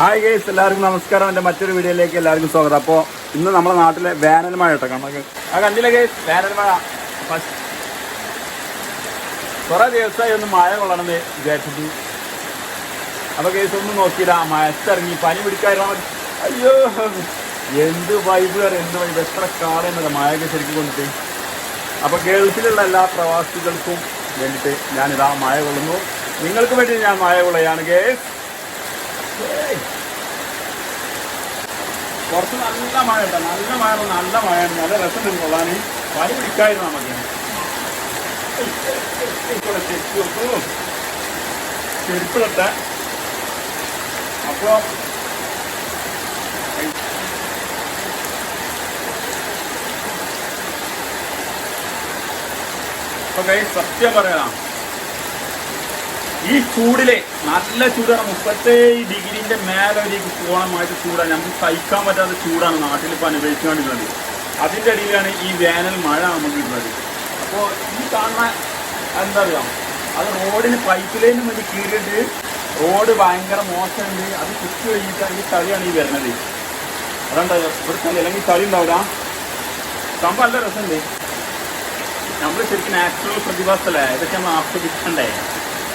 Hi guys എല്ലാവർക്കും നമസ്കാരം. എന്റെ മറ്റൊരു വീഡിയോയിലേക്ക് എല്ലാവർക്കും സ്വാഗതം. അപ്പോൾ ഇന്ന് നമ്മുടെ നാട്ടിലെ വേനൽ മഴ കേട്ടോ. നമുക്ക് ആ കണ്ടില്ലേ ഗേസ് വേനൽ മഴ. ഫസ്റ്റ് കുറേ ദിവസമായി ഒന്ന് മഴ കൊള്ളണമെന്ന് വിചാരിച്ചിട്ട്. അപ്പോൾ ഗൈസ് ഒന്നും നോക്കിയില്ല മഴത്തിറങ്ങി പനി പിടിക്കാതിരുന്നാൽ അയ്യോ എന്ത് വൈബ് എന്ത് വൈബ് എത്ര കാലം മഴയൊക്കെ ശരിക്കും കൊണ്ടിട്ട്. അപ്പോൾ ഗൾഫിലുള്ള എല്ലാ പ്രവാസികൾക്കും വേണ്ടിയിട്ട് ഞാനിതാ മഴ കൊള്ളുന്നു. നിങ്ങൾക്ക് വേണ്ടി ഞാൻ മഴ കൊള്ളുകയാണ് ഗേസ് കുറച്ച് നല്ല മഴ ഉണ്ട്. നല്ല മഴ നല്ല മഴ നല്ല രസം കൊള്ളാൻ പനി പിടിക്കായിരുന്നു നമുക്ക്. ചെരുപ്പിടട്ടെ അപ്പോ അപ്പൊ കൈ സത്യം പറയാം. ഈ ചൂടിലെ നല്ല ചൂടാണ്. മുപ്പത്തേഴ് ഡിഗ്രീന്റെ മേലൊരേക്ക് പോകണമായിട്ട് ചൂടാണ്. നമുക്ക് സഹിക്കാൻ പറ്റാത്ത ചൂടാണ് നാട്ടിൽ ഇപ്പോൾ അനുഭവിച്ചുകൊണ്ടിരുന്നത്. അതിന്റെ ഇടയിലാണ് ഈ വേനൽ മഴ നമുക്ക് കിട്ടുന്നത് അപ്പോൾ ഈ കാണുന്ന എന്താ പറയുക അത് റോഡിന് പൈപ്പ് ലൈനിന് വേണ്ടി കീറിയിട്ട് റോഡ് ഭയങ്കര മോശമുണ്ട്. അത് കുത്തി കഴിഞ്ഞിട്ട് ഈ തളിയാണ് ഈ വരുന്നത്. അതുകൊണ്ട് ഇവിടെ തളി അല്ലെങ്കിൽ തളി ഉണ്ടാവില്ല. സംഭവം നല്ല രസമുണ്ട്. നമ്മൾ ശരിക്കും നാച്ചുറൽ പ്രതിഭാസല്ലേ? ഇതൊക്കെ നമ്മൾ ആസ്വദിക്കണ്ടേ?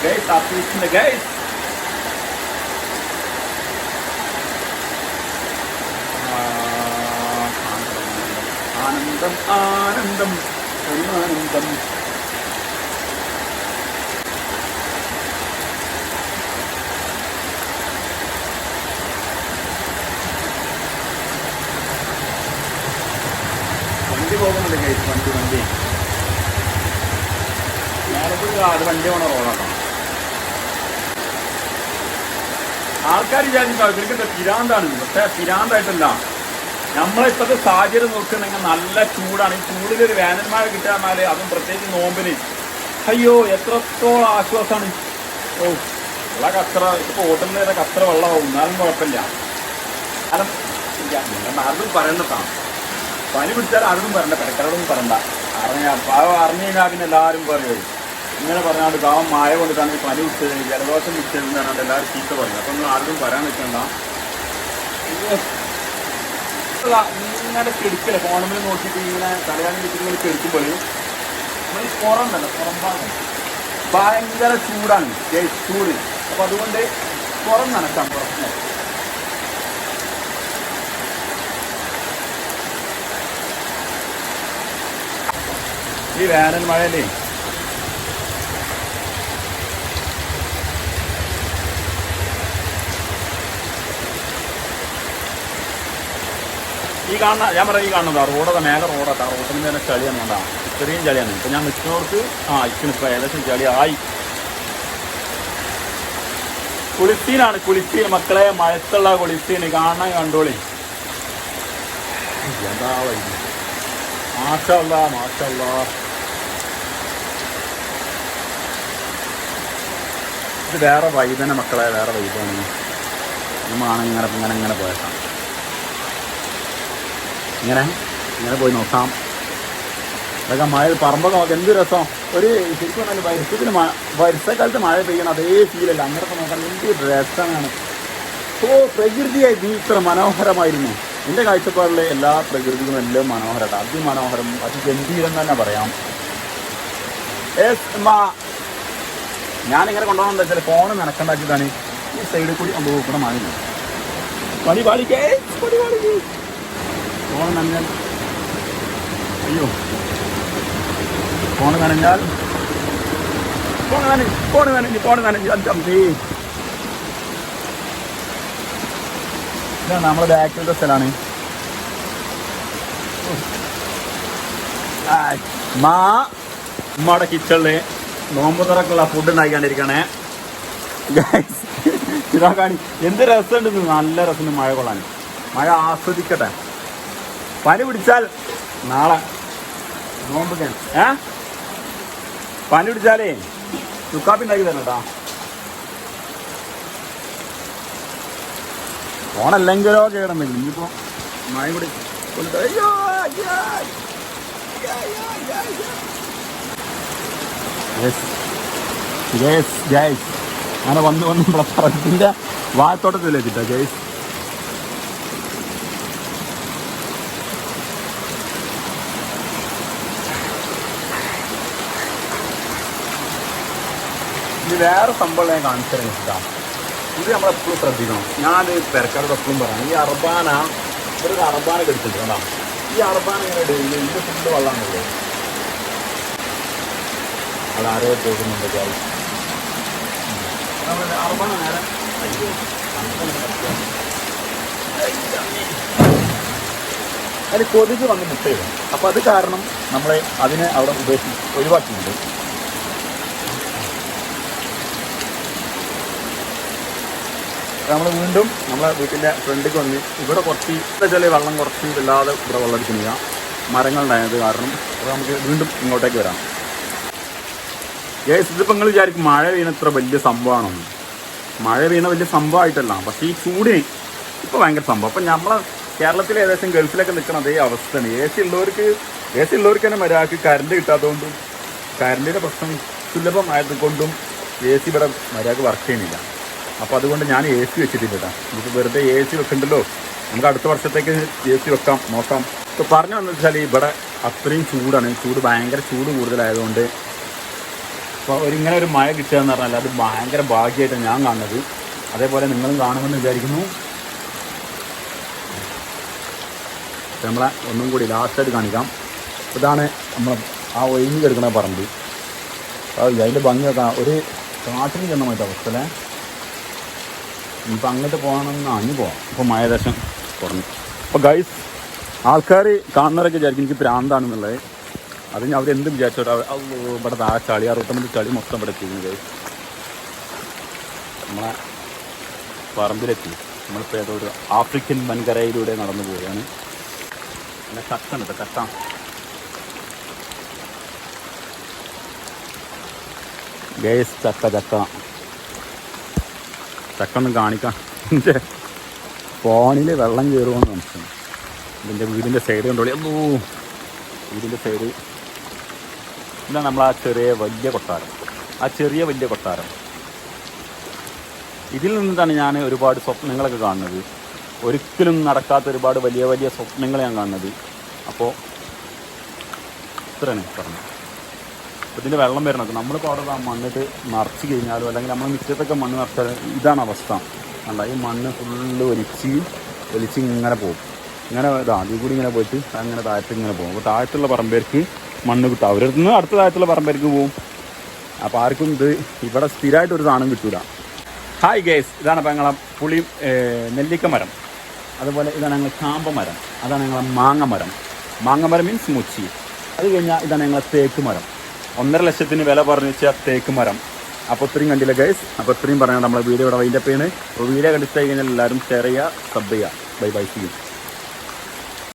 ഗൈസ് ആസ്വദിക്കണ്ടേ ഗൈസ് ആനന്ദം ആനന്ദം ആനന്ദം വണ്ടി പോകുന്നുണ്ട് ഗൈസ് വണ്ടി വണ്ടി. അത് വണ്ടി പോണ റോഡാണ് ആൾക്കാർ വിചാരിച്ചിട്ടുണ്ടാവും ഇവർക്കൊക്കെ പിരാന്താണ് പക്ഷെ പക്ഷേ പിരാന്തായിട്ടല്ല. നമ്മളിപ്പോഴത്തെ സാഹചര്യം നോക്കുകയാണെങ്കിൽ നല്ല ചൂടാണ്. ഈ ചൂടിലൊരു വേനൽ മഴ കിട്ടുക പറഞ്ഞാൽ അതും പ്രത്യേകിച്ച് നോമ്പിന്. അയ്യോ എത്രത്തോളം ആശ്വാസമാണ് ഓ ഉള്ള കച്ചറ. ഇപ്പോൾ ഹോട്ടലിൽ അത്ര വെള്ളമാവും. എന്നാലും കുഴപ്പമില്ല. കാരണം നിങ്ങൾ പറയണ്ടതാണ് പനി പിടിച്ചാൽ ആരും പറയണ്ട. പെരക്കരോടൊന്നും പറയണ്ട. അറിഞ്ഞ അറിഞ്ഞു കഴിഞ്ഞാൽ പിന്നെ എല്ലാവരും പറയും. ഇങ്ങനെ പറഞ്ഞാൽ പാവം മായ കൊണ്ടിട്ടാണ് പനി വിട്ടത് ജലദോഷം വിട്ടതെന്ന് പറഞ്ഞാൽ എല്ലാവരും ചീത്ത പറഞ്ഞു അപ്പം നിങ്ങൾ ആർക്കും പറയാൻ നിൽക്കണ്ട. ഇങ്ങനെ കെടുക്കില്ല? ഫോണിൽ നോക്കിയിട്ട് ഇങ്ങനെ തലയാണി വെച്ചിട്ട് ഇങ്ങനെ നമ്മൾ പുറമല്ല പുറം ഭാഗം. ഭയങ്കര ചൂടാണ്. ചൂട്. അപ്പം അതുകൊണ്ട് പുറം നനക്കാം പുറത്ത് ഈ വേനൽ മഴയിലേ ഈ കാണുന്ന ഞാൻ പറയാം ഈ കാണുന്നതാ റോഡതാ മേലെ റോഡാട്ടാ റോഡിന് മേലെ ചളിയാണ് കണ്ടാ? ഇത്രയും ചളിയാണ്. ഇപ്പം ഞാൻ നിൽക്കുന്നവർക്ക് ആ ഇക്കിന് ഇപ്പം ഏകദേശം ചളിയായി. കുളിസീനാണ് കുളിസീൻ. മക്കളെ മഴത്തുള്ള കുളിസീന് കാണാൻ കണ്ടോളി. ഇത് വേറെ വൈദന മക്കളെ വേറെ വൈതാണ് നമ്മളാണ് ഇങ്ങനെ ഇങ്ങനെ ഇങ്ങനെ പോയേക്കാം. ഇങ്ങനെ ഇങ്ങനെ പോയി നോക്കാം. അതൊക്കെ മഴ പറമ്പൊക്കെ നോക്കാം എന്ത് രസം. ഒരു ശരിക്കും പറഞ്ഞാൽ വരുത്തത്തിന് മഴ വരുത്തക്കാലത്ത് മഴ പെയ്യണം അതേ ഫീലല്ല അങ്ങനത്തെ നോക്കാൻ എന്ത് രസമാണ്. ഓ പ്രകൃതിയായി ഇത്ര മനോഹരമായിരുന്നു. എന്റെ കാഴ്ചപ്പാടിലെ എല്ലാ പ്രകൃതികളും എല്ലാം മനോഹരമാണ് അതിമനോഹരം അതിഗംഭീരം തന്നെ പറയാം. ഞാനിങ്ങനെ കൊണ്ടുപോകണം വെച്ചാൽ ഫോണ് നനക്കണ്ടാക്കിയതാണ് ഈ സൈഡിൽ കൂടി ഒന്ന് നോക്കണം മഴ പണി പാടിക്കേ പണി പാടിക്കേ ഫോൺ നനഞ്ഞാൽ അയ്യോ. ഫോൺ നനഞ്ഞാൽ ഫോൺ നനഞ്ഞു ഫോൺ നനഞ്ഞു ഫോൺ നനഞ്ഞ്. അഞ്ചാം തീയതി ഇതാണ് നമ്മുടെ ബാക്കിലത്തെ മാ ഉമ്മയുടെ കിച്ചണിൽ നോമ്പ് തുറക്കുള്ള ഫുഡ് ഉണ്ടാക്കിക്കൊണ്ടിരിക്കണേ. Guys, ഇതാ കാണി എന്ത് രസമുണ്ട്. നല്ല രസമുണ്ട് മഴ കൊള്ളാൻ. മഴ ആസ്വദിക്കട്ടെ. പനി പിടിച്ചാൽ നാളെ ഏ? പനി പിടിച്ചാലേ ചുക്കാപ്പി ഉണ്ടാക്കി തരണം കേട്ടോ. ഫോണല്ലെങ്കിലോ വരും ഇനിയിപ്പോ മഴ കൂടി. അങ്ങനെ വന്ന് വന്ന് നമ്മളെ വാഴത്തോട്ടത്തിലേക്ക് വാഴത്തോട്ടത്തിലെത്തിട്ടാ ഗൈസ് ഇത് വേറെ സംഭവം ഞാൻ കാണിച്ചു തരാം ഇത് നമ്മളെപ്പോഴും ശ്രദ്ധിക്കണം. ഞാൻ പെരക്കാരോട് എപ്പോഴും പറയാം ഈ അർബാന ഒരു അർബാന കെടുത്തിട്ടുണ്ടോ ഈ അർബാന ഇങ്ങനെ ഡെയിലി ഇത് ഫുള്ള് വെള്ളമാണല്ലോ അത് ആരോ പോകുന്നുണ്ട് അർബാന നേരെ. അതിൽ കൊതുക് വന്ന് മുട്ടയിടും. അപ്പോൾ അത് കാരണം നമ്മളെ അതിനെ അവിടെ ഉപേക്ഷിച്ച് ഒഴിവാക്കിയിട്ടുണ്ട്. നമ്മൾ വീണ്ടും നമ്മളെ വീട്ടിന്റെ ഫ്രണ്ടിലേക്ക് വന്ന് ഇവിടെ കുറച്ച് ഇവിടെ ചില വെള്ളം കുറച്ച് ഇല്ലാതെ ഇവിടെ വെള്ളം അടിക്കുന്നില്ല. മരങ്ങളുണ്ടായത് കാരണം അപ്പോൾ നമുക്ക് വീണ്ടും ഇങ്ങോട്ടേക്ക് വരാം. ഏസ് ഇതിപ്പോൾ നിങ്ങൾ വിചാരിക്കും മഴ വീണ ഇത്ര വലിയ സംഭവമാണെന്ന്. മഴ വീണ വലിയ സംഭവമായിട്ടല്ല. പക്ഷേ ഈ ചൂട് ഇപ്പോൾ ഭയങ്കര സംഭവം. അപ്പം നമ്മളെ കേരളത്തിൽ ഏകദേശം ഗൾഫിലൊക്കെ നിൽക്കുന്ന അതേ അവസ്ഥയാണ്. എ സി ഉള്ളവർക്ക് എ സി ഉള്ളവർക്ക് തന്നെ മര്യാദയ്ക്ക് കറണ്ട് കിട്ടാത്തതുകൊണ്ടും കറണ്ടിന്റെ പ്രശ്നം സുലഭമായതുകൊണ്ടും എ സി ഇവിടെ മര്യാദയ്ക്ക് വർക്ക് ചെയ്യുന്നില്ല. അപ്പോൾ അതുകൊണ്ട് ഞാൻ എ സി വെച്ചിട്ടില്ല കേട്ടോ നമുക്ക് വെറുതെ എ സി വെക്കണ്ടല്ലോ. നമുക്ക് അടുത്ത വർഷത്തേക്ക് എ സി വെക്കാം നോക്കാം. ഇപ്പോൾ പറഞ്ഞു വന്നത് വെച്ചാൽ ഇവിടെ അത്രയും ചൂടാണ്. ചൂട് ഭയങ്കര ചൂട് കൂടുതലായതുകൊണ്ട് അപ്പോൾ ഒരു ഇങ്ങനെ ഒരു മഴ കിട്ടുക എന്ന് പറഞ്ഞാൽ അത് ഭയങ്കര ഭാഗ്യമായിട്ടാണ് ഞാൻ കാണുന്നത്. അതേപോലെ നിങ്ങളും കാണുമെന്ന് വിചാരിക്കുന്നു. നമ്മളെ ഒന്നും കൂടി ലാസ്റ്റായിട്ട് കാണിക്കാം. ഇതാണ് നമ്മൾ ആ ഒഴിഞ്ഞ് കിടക്കുന്ന പറമ്പ്. അത് അതിന്റെ ഭംഗിയൊക്കെ ഒരു കാട്ടിന് ചെന്ന മറ്റേ അവസ്ഥ ഇനിയിപ്പോൾ അങ്ങോട്ട് പോകണമെന്ന് അഞ്ഞു പോകാം ഇപ്പോൾ മഴ ദേശം കുറഞ്ഞു. അപ്പോൾ ഗൈസ് ആൾക്കാർ കാണുന്നവരൊക്കെ വിചാരിക്കും എനിക്ക് പ്രാന്താണെന്നുള്ളത് അത് ഞാൻ അവരെന്ത് വിചാരിച്ചോട്ടെ ഇവിടെ ആ ചളി അറുപത്തൊമ്പത് ചളി മൊത്തം ഇവിടെ എത്തിയിരുന്നു ഗൈസ് നമ്മളെ പറമ്പിലെത്തി. നമ്മളിപ്പോൾ ഏതോ ഒരു ആഫ്രിക്കൻ വൻകരയിലൂടെ നടന്നു പോവുകയാണ്. പിന്നെ കട്ടുണ്ട് കേട്ടോ, ചക്ക ഗേസ് ചക്ക ചക്ക. ചക്ക കാണിക്കാൻ കാണിക്കാം. എന്റെ ഫോണിൽ വെള്ളം കയറുമെന്ന് മനസ്സിലായി ഇതിന്റെ വീടിന്റെ സൈഡ് കണ്ടോളി അല്ലോ വീടിന്റെ സൈഡ് ഇതാണ് നമ്മൾ ആ ചെറിയ വലിയ കൊട്ടാരം. ആ ചെറിയ വലിയ കൊട്ടാരം. ഇതിൽ നിന്നിട്ടാണ് ഞാൻ ഒരുപാട് സ്വപ്നങ്ങളൊക്കെ കാണുന്നത്. ഒരിക്കലും നടക്കാത്ത ഒരുപാട് വലിയ വലിയ സ്വപ്നങ്ങൾ ഞാൻ കാണുന്നത്. അപ്പോൾ ഇത്രയാണ് പറഞ്ഞു ഇതിന്റെ വെള്ളം വരണത് നമ്മളിപ്പോൾ അവിടെ മണ്ണിട്ട് നിറച്ച് കഴിഞ്ഞാലോ അല്ലെങ്കിൽ നമ്മൾ മിറ്റത്തൊക്കെ മണ്ണ് നിറച്ചാൽ ഇതാണ് അവസ്ഥ. അല്ല ഈ മണ്ണ് ഫുള്ള് ഒലിച്ച് ഒലിച്ച് ഇങ്ങനെ പോകും. ഇങ്ങനെ അതിൽ കൂടി ഇങ്ങനെ പോയിട്ട് അങ്ങനെ താഴത്ത് ഇങ്ങനെ പോകും. അപ്പോൾ താഴത്തുള്ള പറമ്പേർക്ക് മണ്ണ് കിട്ടും. അവരുടെ നിന്ന് അടുത്ത താഴത്തുള്ള പറമ്പേർക്ക് പോകും അപ്പോൾ ആർക്കും ഇത് ഇവിടെ സ്ഥിരമായിട്ട് ഒരു സാധനം കിട്ടൂല. ഹായ് ഗേസ് ഇതാണ് അപ്പോൾ ഞങ്ങളെ പുളി നെല്ലിക്ക മരം. അതുപോലെ ഇതാണ് ഞങ്ങൾ ചാമ്പ മരം. അതാണ് ഞങ്ങളെ മാങ്ങ മരം. മാങ്ങ മരം മീൻസ് മുച്ചി. അത് കഴിഞ്ഞാൽ ഇതാണ് ഞങ്ങളെ തേക്ക് മരം. ഒന്നര ലക്ഷത്തിന് വില പറഞ്ഞു വെച്ചാൽ തേക്ക് മരം. അപ്പോൾ ഇത്രയും കണ്ടില്ല ഗൈസ് അപ്പോൾ ഇത്രയും പറഞ്ഞാൽ നമ്മളെ വീഡിയോ ഇവിടെ വൈൻഡപ്പ് ചെയ്യണേ. അപ്പോൾ വീഡിയോ കണ്ടിട്ട് കഴിഞ്ഞാൽ എല്ലാവരും ഷെയർ ചെയ്യുക സബ് ചെയ്യുക. Bye bye C U